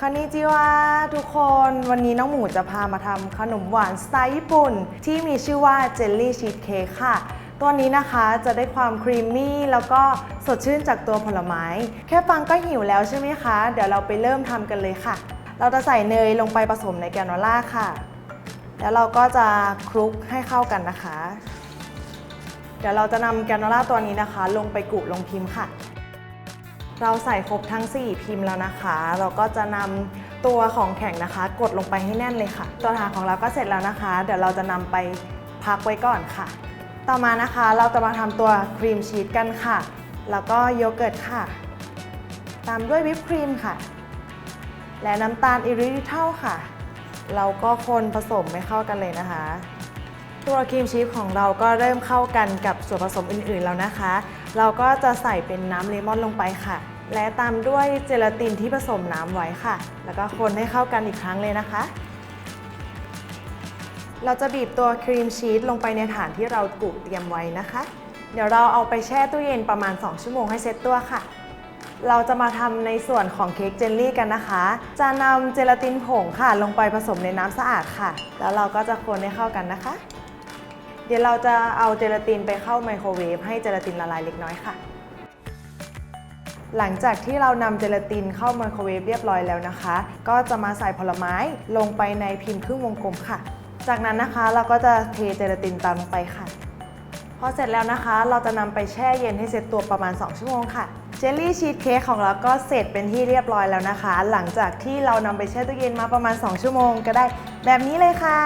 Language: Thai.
คอนนิจิวะทุกคนวันนี้น้องหมูจะพามาทำขนมหวานสไตล์ญี่ปุ่น ที่มีชื่อว่าเจลลี่ชีสเค้กค่ะ ตัวนี้นะคะจะได้ความครีมมี่แล้วก็สดชื่นจากตัวผลไม้ แค่ฟังก็หิวแล้วใช่ไหมคะ เดี๋ยวเราไปเริ่มทำกันเลยค่ะ เราจะใส่เนยลงไปผสมในแกรโนล่าค่ะ แล้วเราก็จะคลุกให้เข้ากันนะคะ เดี๋ยวเราจะนำแกรโนล่าตัวนี้นะคะ ลงไปกุลงพิมพ์ค่ะ เราใส่ครบทั้ง 4 พิมพ์แล้วนะคะ เราก็จะนำตัวของแข็งนะคะ กดลงไปให้แน่นเลยค่ะ ตัวฐานของเราก็เสร็จแล้วนะคะ เดี๋ยวเราจะนำไปพักไว้ก่อนค่ะ ต่อมานะคะเราจะมาทำตัวครีมชีสกันค่ะ แล้วก็โยเกิร์ตค่ะ ตามด้วยวิปครีมค่ะ และน้ำตาลอิริทิทัลค่ะ เราก็คนผสมให้เข้ากันเลยนะคะ ตัวครีมชีสของเราก็เริ่มเข้ากันกับส่วนผสมอื่นๆแล้วนะคะ เราก็จะใส่เป็นน้ำเลมอนลงไปค่ะ และตามด้วยเจลาตินที่ผสมน้ำไว้ค่ะ แล้วก็คนให้เข้ากันอีกครั้งเลยนะคะ เราจะบีบตัวครีมชีสลงไปในฐานที่เรากุเตรียมไว้นะคะ เดี๋ยวเราเอาไปแช่ตู้เย็นประมาณ 2 ชั่วโมงให้เซ็ตตัวค่ะเราจะมาทำในส่วนของเค้กเจลลี่กันนะคะ จะนำเจลาตินผงค่ะ ลงไปผสมในน้ำสะอาดค่ะ แล้วเราก็จะคนให้เข้ากันนะคะ เดี๋ยวเราจะเอาเจลาตินไปเข้าไมโครเวฟให้เจลาตินละลายเล็กน้อยค่ะ หลังจากที่เรานำเจลาตินเข้าไมโครเวฟเรียบร้อยแล้วนะคะ ก็จะมาใส่ผลไม้ลงไปในพิมพ์ครึ่งวงกลมค่ะ จากนั้นนะคะเราก็จะเทเจลาตินตามลงไปค่ะพอเสร็จแล้วนะคะ เราจะนำไปแช่เย็นให้เซ็ตตัวประมาณ 2 ชั่วโมงค่ะ เจลลี่ชีสเค้กของเราก็เสร็จเป็นที่เรียบร้อยแล้วนะคะ หลังจากที่เรานำไปแช่ตู้เย็นมาประมาณ 2 ชั่วโมงก็ได้แบบนี้เลยค่ะ